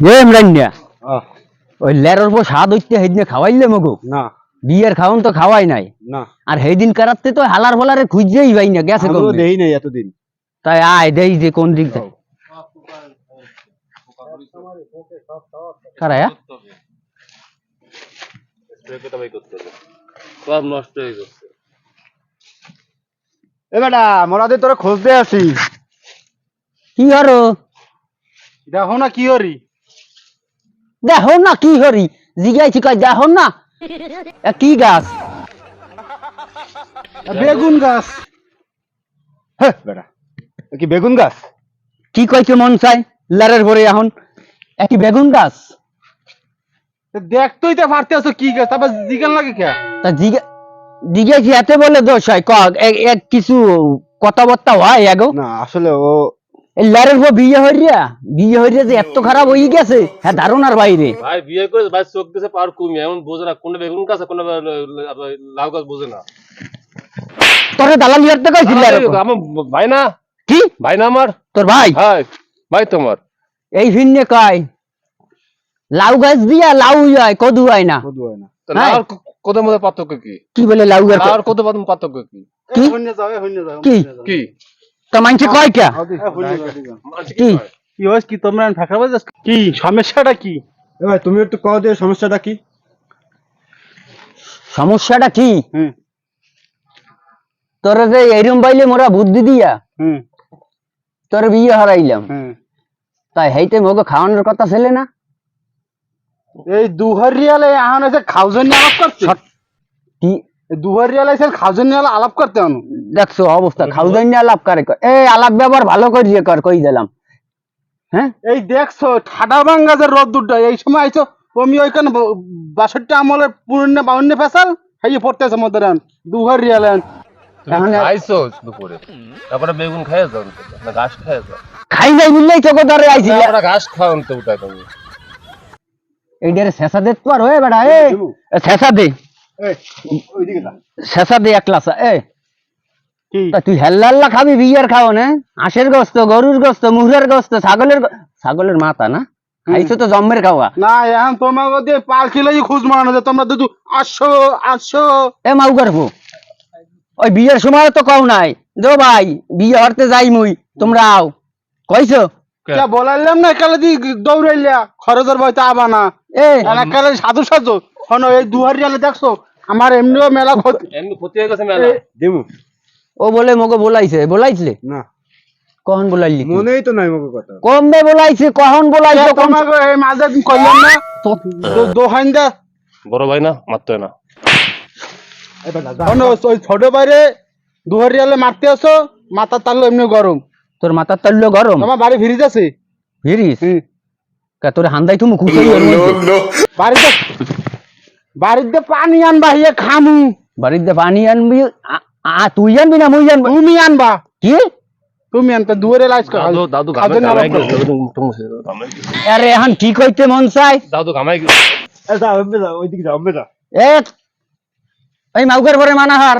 এ ইমরান্যা ওই লেরর পর স্বাদ হইতে সেইদিনে খাওয়াইলে মগো। না। বিয়ের খাওন তো খাওয়াই নাই। না। আর কারাতে তো হালার ফালারে খুঁজেই পাই না গেছে আমিও দেই নাই এতদিন। তাই আয় দেই যে কোন দিক থেকে কারা সব নষ্ট হয়ে গেছে। এ বেটা মোরাদের তোরা খোঁজ আসি। কি হরো? দেখো না কি হরি। দেখো না কি হরি জিগাইছি কই দেখো না। কি গাছ? বেগুন গাছ। হ্যাঁ বেটা কি বেগুন গাছ? কি কইছে মন চাই? লেরের পরে এখন। একই বেগুন গাছ? দেখতেই তো পারতে আছো কি গাছ তারপর জিগান লাগে কে? তা জিগা জিগাইছি এতে বলে দোষ হয়। ক কিছু কথাবার্তা হয় এগো না আসলে ও লেরের পর বিয়ে হইয়া বিয়ে হইয়া যে এত খারাপ হয়ে গেছে হ্যাঁ ধারণার বাইরে। ভাই বিয়ে করে ভাই চোখ দিছে পার কমিয়ে এমন বোঝে না কোনটা বেগুন গাছ আর কোনটা লাউ গাছ বোঝে না। তোরে দালালি কইছিল পর। আমার ভাই না? কি? ভাই না আমার? তোর ভাই? হাই ভাই তোমার। এই ভিন্নে কয় লাউ গাছ দিয়া লাউ হয় কদু হয় না। বধু হয় না। হ্যাঁ। লাউর কত মধ্যে পার্থক্য কি? কি বলে লাউ গাছ লাউর কত পার্থক্য কি? কি? কি? কি তা মানছে কয় কে? কি? কি হইছ কি? তোমরা ফাঁকা বাজ? কি? সমস্যাটা কি? এবার তুমি একটু কও দে সমস্যাটা কি? সমস্যাটা কি? হুম। তোরে যে এরম বাইলে মোরা বুদ্ধি দিয়া হুম। তোর বিয়ে হারাইলাম। হুম। তাই হেইতে মগে খাওয়ানোর কথা ছেলে না? এই দুহার রিয়ালে এখন এসে আলাপ করছে? কি এই দুহার রিয়ালে এসে নিয়ে আলাপ করতে আনো দেখছ অবস্থা খাওয়াই নিয়ে আলাপ করে এই আলাপ ব্যবহার ভালো করিয়ে কর কই দিলাম। হ্যাঁ? এই দেখছ ঠাডা ভাঙ্গা যে রোদ্দুরটা এই সময় আইছো তুমি ওইখানে বাষট্টি আমলের পুরন্য বাউন্ন ফেসাল খাইয়ে পড়তেছে মধ্যে রান দুহার রিয়ালে আন। এখন আর- খাইছো দুপুরে? তারপরে বেগুন খাইয়ে যাও না ঘাস খাইয়ে যাও? খাই নাই বুঝলেই চোখ ধরে ঘাস খাওয়ান তো উঠায় তুমি। এইটারে শেষা দে তোর হয়ে বেড়া এ? শেষা দে। শেষা এ তুই হেল্লাল্লা খাবি বিয়ের খাও না হাঁসের গোস্ত গরুর গোস্ত মুহুরের গোস্ত ছাগলের ছাগলের মাথা না? খাইছো তো জম্মের খাওয়া। না এখন তোমাকে দিয়ে পাল খিলাই খুঁজ মারানো যায়। তোমরা দুটো আসো আসো। এ মাউ করব ওই বিয়ের সময় তো কও নাই। দো ভাই বিয়ে হরতে যাই মুই। তোমরা আও। কইছো? কে? বলাইলাম না একালে দি দৌড়াইলা। খরচের বইতে আবা না। এ। একালে সাধু সাধু। হন এই দুহার দেখছ আমার এমনিও মেলা ক্ষতি এমনি ক্ষতি হয়ে গেছে মেলা? দেবো। ও বলে মগে বলাইছে। বলাইছিলে? না। কখন বলাইলি? মনেই তো নাই মোকে কথা। কমবে বলাইছে কখন বলাইছে তোমাকে এই মাঝে কইলাম না। দোহাইন দা বড় ভাই না মারতে না। ওই ছোট বাইরে দুহার রিয়ালে মারতে আসো মাথা তাল্লো এমনি গরম। তোর মাথার তাল্লো গরম? তোমার বাড়ি ফিরিজ আছে হুম। তোর হান্দাই তুমি খুশি বাড়িতে বাড়িতে পানি আনবা হিয়ে খামু। বাড়িতে পানি আনবি আ- তুই আনবি না মুই আনব? তুমি আনবা। কি? তুমি আনতে দুয়ারে লাইস দাদু দাদু দাদু দাও, আরে এখন ঠিক হইতে মন চাই দাদু ঘামাই গেছে। ওইদিকে যাও যাও এ এই মাউকের পরে মানাহার।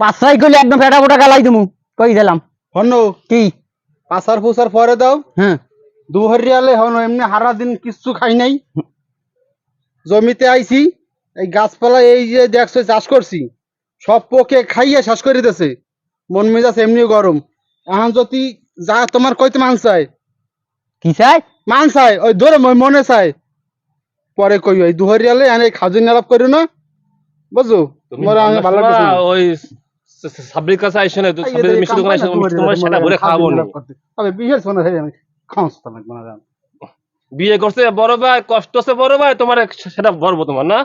পাঁচ ছয় কইলে একদম ফেটা ফোটা গালাই দিমু কই দিলাম হন কি? পাসার ফুসার পরে দাও। হ্যাঁ। দুহার রিয়ালে হন এমনি হারা দিন কিচ্ছু খাই নাই। জমিতে আইছি। এই গাছপালা এই যে দেখছ চাষ করছি। সব পোকে খাইয়ে শেষ করে দিতেছে। মন মেজাজ এমনি গরম। এখন যদি যা তোমার কইতে মান চাই কি চাই মান চাই ওই ধরে মনে চাই পরে কই ওই দুহার রিয়ালে এনে খাজুন আলাপ করি না। বুঝো তোমার আমি ভালো না। ওই স- স- কাছে আইসো না তো এই মিষ্টি দোকানে আইসো তোমার সেটা ভরে খাব না। তবে বিয়ের শোনা হে আমি খাওয়াস তো লাগবে না বিয়ে করছে বড় ভাই কষ্ট আছে বড় ভাই তোমার সেটা বলব তোমার না?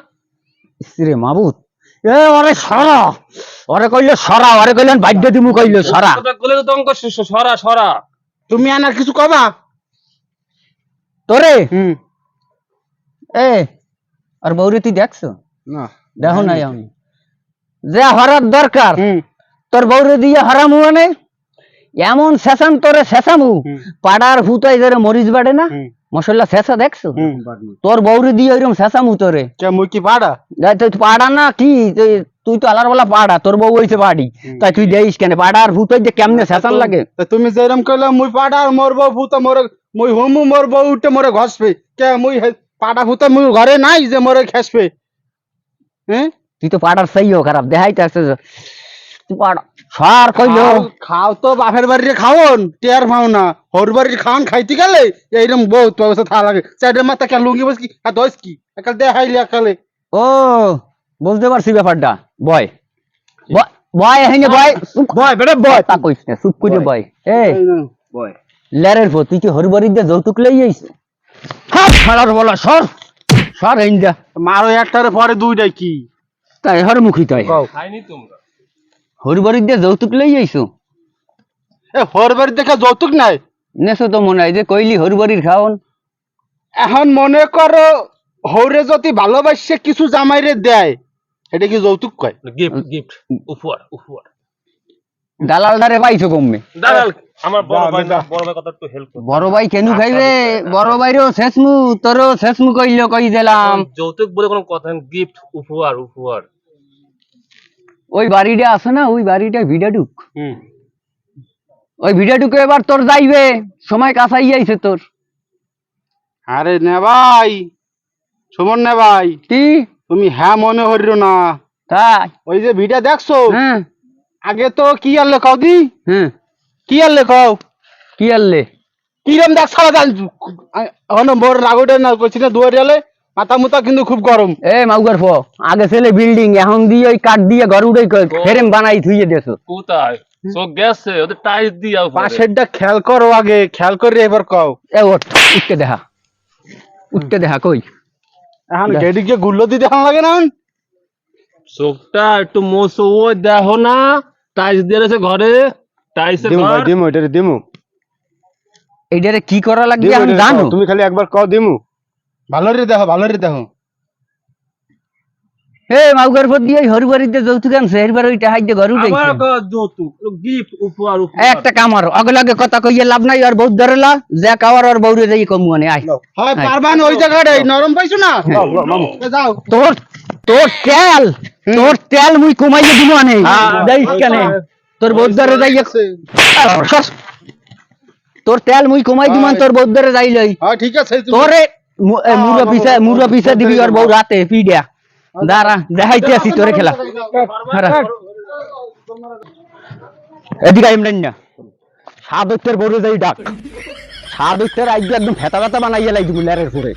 রে মাবুত এ ওরে সরা। ওরে কইলে সরা ওরে কইলেন বাধ্য দিমু কইলে সরা। কথা বলে তো অঙ্ক সরা সরা। তুমি আনার কিছু কবা? তোরে? হুম। এ আর বৌরে তুই দেখছ? না। দেখো নাই আমি। যে হরার দরকার তোর বৌরে দিয়ে হারামু মানে? এমন শেষাম তোরে শেষামু পাড়ার হুতাই ধরে মরিচ বাড়ে না? হুম। মশলা শেষা দেখছ? তোর বৌরে দিয়ে ওইরকম শেষামু তোরে। কে মুই কি পাড়া? তুই পাড়া না কি? তুই- তো আলার বলা পাড়া তোর বউ হইছে পাড়ি তাই তুই দেইস কেন পাড়ার ভূত যে কেমনে শেষান লাগে? তুমি যেরকম কইলে মুই পাড়া আর মোর বউ ভূত মোর মুই হমু মোর বউ উঠে মোরে ঘসবে কে মুই পাটা ফুতা মুই ঘরে নাই যে মোরে খেসবে হ্যাঁ? তুই তো পাড়ার সেই খারাপ পাড়া সার কইলো। খাও- খাও তো বাপের বাড়িতে খাওন টের পাও না। হর বাড়ির খাওন খাইতে গেলে এইরকম বউ তো থা লাগে। চারটে মাথা কে লুঙ্গি বস কি আর দশ কি? একাল দেখাইলি একালে। ও বুঝতে পারছি ব্যাপারটা। বয়। বয় এখানে বয়। বয় বেটা বয়। তা কইস না চুপ করে বয়। এই। লেরের পর তুই কি হরবরিতে যৌতুক লই আইস? হাত ছাড়ার বলা সর। সর মারো একটারে পরে দুইটাই কি? তাই হর মুখী তাই খাইনি তোমরা। হরবরিতে যৌতুক লই আইছো? এ দেখে যৌতুক নাই। নেছো তো মনে হয় যে কইলি হরবরির খাওন। এখন মনে করো হৌরে যদি ভালোবাসে কিছু জামাইরে দেয় এটা কি যৌতুক কয়? গিফট গিফট উপহার উপহার। দালালদারে পাইছো কমবে। দালাল আমার বড় ভাই। বড় ভাই কথা একটু হেল্প বড় ভাই কেন খাইবে? বড় ভাইরও শেষমু তোরও শেষমু কইলো কই দিলাম। যৌতুক বলে কোনো কথা গিফট উপহার উপহার। ওই বাড়িটা আছে না ওই বাড়িটা ভিডাডুক। হুম। ওই ভিডাডুকে এবার তোর যাইবে সময় কাছাই আইছে তোর। আরে নে ভাই সুমন নে ভাই। কি? তুমি হ্যাঁ মনে হরিও না। তাই? ওই যে ভিডিও দেখছ? হ্যাঁ। আগে তো কি আর লেখাও দি? হ্যাঁ। কি আর লেখাও? কি আর লে? কিরম দেখ সারা এখন মোর রাগোটে না করছি না দুয়ারে মাথা মুতা কিন্তু খুব গরম। এ মাউগার ফ আগে ছেলে বিল্ডিং এখন দিয়ে ওই কাঠ দিয়ে ঘর উড়ে ফেরেম বানাই থুইয়ে দেছো। কোথায়? গেছে ওদের টাইট দিয়া পাশেরটা খেয়াল করো আগে খেয়াল করে এবার কও। এ ওঠ উঠতে দেখা। উঠতে দেখা কই? এখন গেডিকে গুল্লো দিতে এখন লাগে না চোখটা একটু মোছো ও দেখো না টাইস দিয়ে রয়েছে ঘরে টাইসের দিমু ভাই দিমু এটারে দিমু। এইটারে কি করা লাগবে আমি জানো? তুমি খালি একবার কও দিমু। ভালো রে দেখো ভালো রে দেখো। এ মাউগার দিয়ে হরিবাড়িতে যৌতুক আনছে এরবার ওইটা ঘর উঠে আবার যৌতুক গিফট উপহার উপহার। একটা কথা কইয়ে লাভ নাই আর বহুত ধরেলা যে কাওয়ার আর বউরে যাই কম মানে হয় হ্যাঁ। পারবান ওই জায়গাটাই নরম পাইছো না? এ যাও। তোর তোর তেল তোর তেল মুই কমাইয়ে দিব আনে। হ্যাঁ। কেন? তোর বৌদ্ধরে যাই তোর তেল মুই কমাই দিব তোর বৌদ্ধরে যাই লই। হ্যাঁ ঠিক আছে তোরে মুরো পিছে মুরো পিছে দিবি আর বউ রাতে পিডিয়া দাঁড়া দেখাইতে আসি তোরে খেলা। এদিকে ইমরান না। সাদত্তের বউরে যাই ডাক। সাদত্তের আজ একদম ফেতা ফেতা বানাইয়া লাই দিব লেরের পরে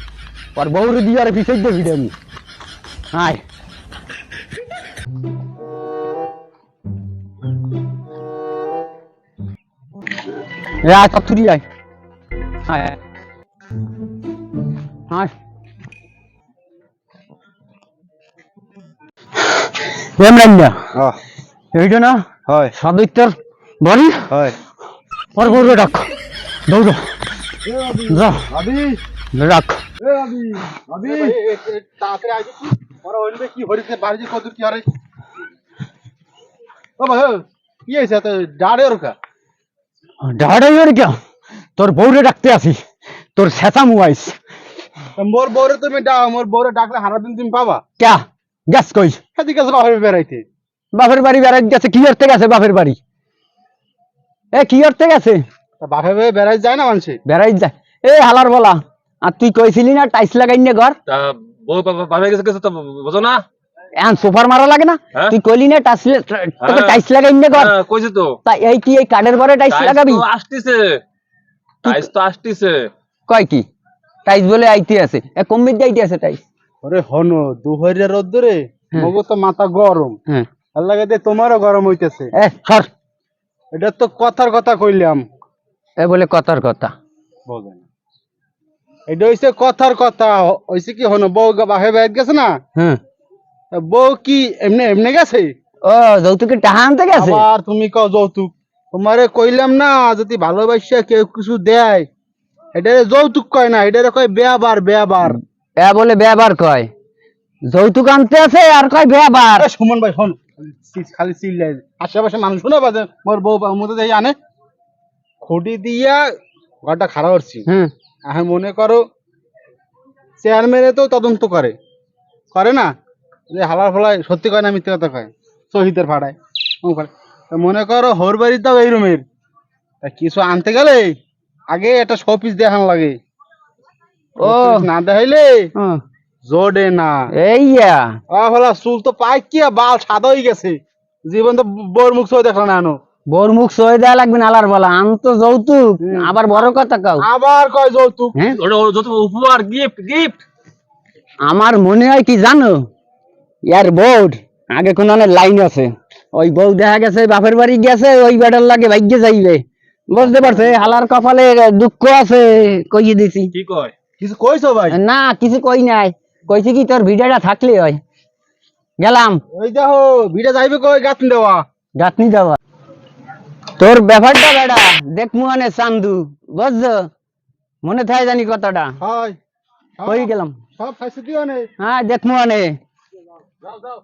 আর বউরে দিয়ে আর পিছে দিয়ে ভিড়ে আমি এ আয় চত্তুরি আয় আয় হ্যাঁ এইটা না? হয়। বাড়ি? হয়। ডাক। দৌড় যা। ডাক তোর বউরে ডাকতে আসি। তোর শেষা মুয়াইস। মোর বউরে তুমি মোর বউরে ডাকলে হারা দিন তুমি পাবা। ক্যা? গ্যাস কই এদিকে আছে বাপের বেড়াইতে। বাপের বাড়ি বেড়াই গেছে কি করতে গেছে বাপের বাড়ি? এ কি করতে গেছে? বাপের বেড়ে বেড়াই যায় না মানুষে বেড়াই যায়। এ হালার বলা আর তুই কইছিলি না টাইস লাগাই নে ঘর? তা বউ বাবা গেছে গেছে তো বোঝো না। এখন সোফার মারা লাগে না? হ্যাঁ? তুই কইলি না টাইস তোকে হ্যাঁ। টাইস লাগাই নে ঘর? হ্যাঁ, কইছে তো। তা এই কি এই কাঠের ঘরে টাইস লাগাবি? আসতিছে। টাইস তো আসতিছে। কয় কি? টাইস বলে আইতে আছে। এ কম্বির যাইতে আছে টাইস ওরে হনো দুহরিয়া রোদ্দুরে হ্যাঁ। মগো তো মাথা গরম। হ্যাঁ। আর লাগে দে তোমারও গরম হইতেছে। সর। এটা তো কথার কথা কইলাম। এ বলে কথার কথা। বলেন এটা হইছে কথার কথা। হইছে কি হনো বউ বাহে বাইর গেছে না? হ্যাঁ। বউ কি এমনি এমনি গেছে? ও যৌতুকের টাহা আনতে গেছে? আবার তুমি কও যৌতুক। তোমারে কইলাম না যদি ভালোবাসা কেউ কিছু দেয় এটারে যৌতুক কয় না এটারে কয় বেয়াবার বেয়াবার। এ বলে ব্যবহার কয়। যৌতুক আনতে আছে আর কয় ব্যবহার সুমন ভাই সি- খালি চিল্লাই আশেপাশে মানুষ শুনে বাজে মোর বউ বা মতো যাই আনে। খুঁটি দিয়া ঘরটা খারাপ করছি। হুম। এখন মনে করো চেয়ারম্যানে তো তদন্ত করে। করে না? যে হালার ফলায় সত্যি কয় না মিথ্যে কথা কয়। শহীদের। তা মনে করো হোর বাড়ির দাও এই রুমের। তা কিছু আনতে গেলে আগে একটা শোপিস দেখান লাগে। ও। না দেখাইলে? না। এইয়া। হলা চুল তো পাইকিয়া বাল সাদা হয়ে গেছে। জীবন তো বোর মুখ সহ দেখল না। বোর মুখ সয়ে দেয়া লাগবে না আলার বলা। আম তো যৌতুক। আবার বড় কথা কাও। আবার কয় যৌতুক? হ্যাঁ? যত উপহার গিফট গিফট আমার মনে হয় কি জানো? ইয়ার বোর্ড আগে কোন লাইন আছে। ওই বউ দেখা গেছে বাপের বাড়ি গেছে ওই বেটার লাগে ভাগ্যে যাইবে। বুঝতে পারছে? হালার কপালে দুঃখ আছে কইয়ে দিছি। কি কয়? কিছু কইছো ভাই? না কিছু কই নাই। কইছি কি তোর ভিডিওটা থাকলে হয়। গেলাম। ওই দেখো ভিড়ে যাইবে কই? গাতন দেওয়া। গাঁথনি দেওয়া। তোর ব্যাপারটা বেটা দেখ মুহানে চান্দু বুঝছ? মনে থাকে জানি কথাটা। হয়। কই গেলাম? সব খাইছে দিও নে হ্যাঁ দেখ মুহানে। যাও যাও।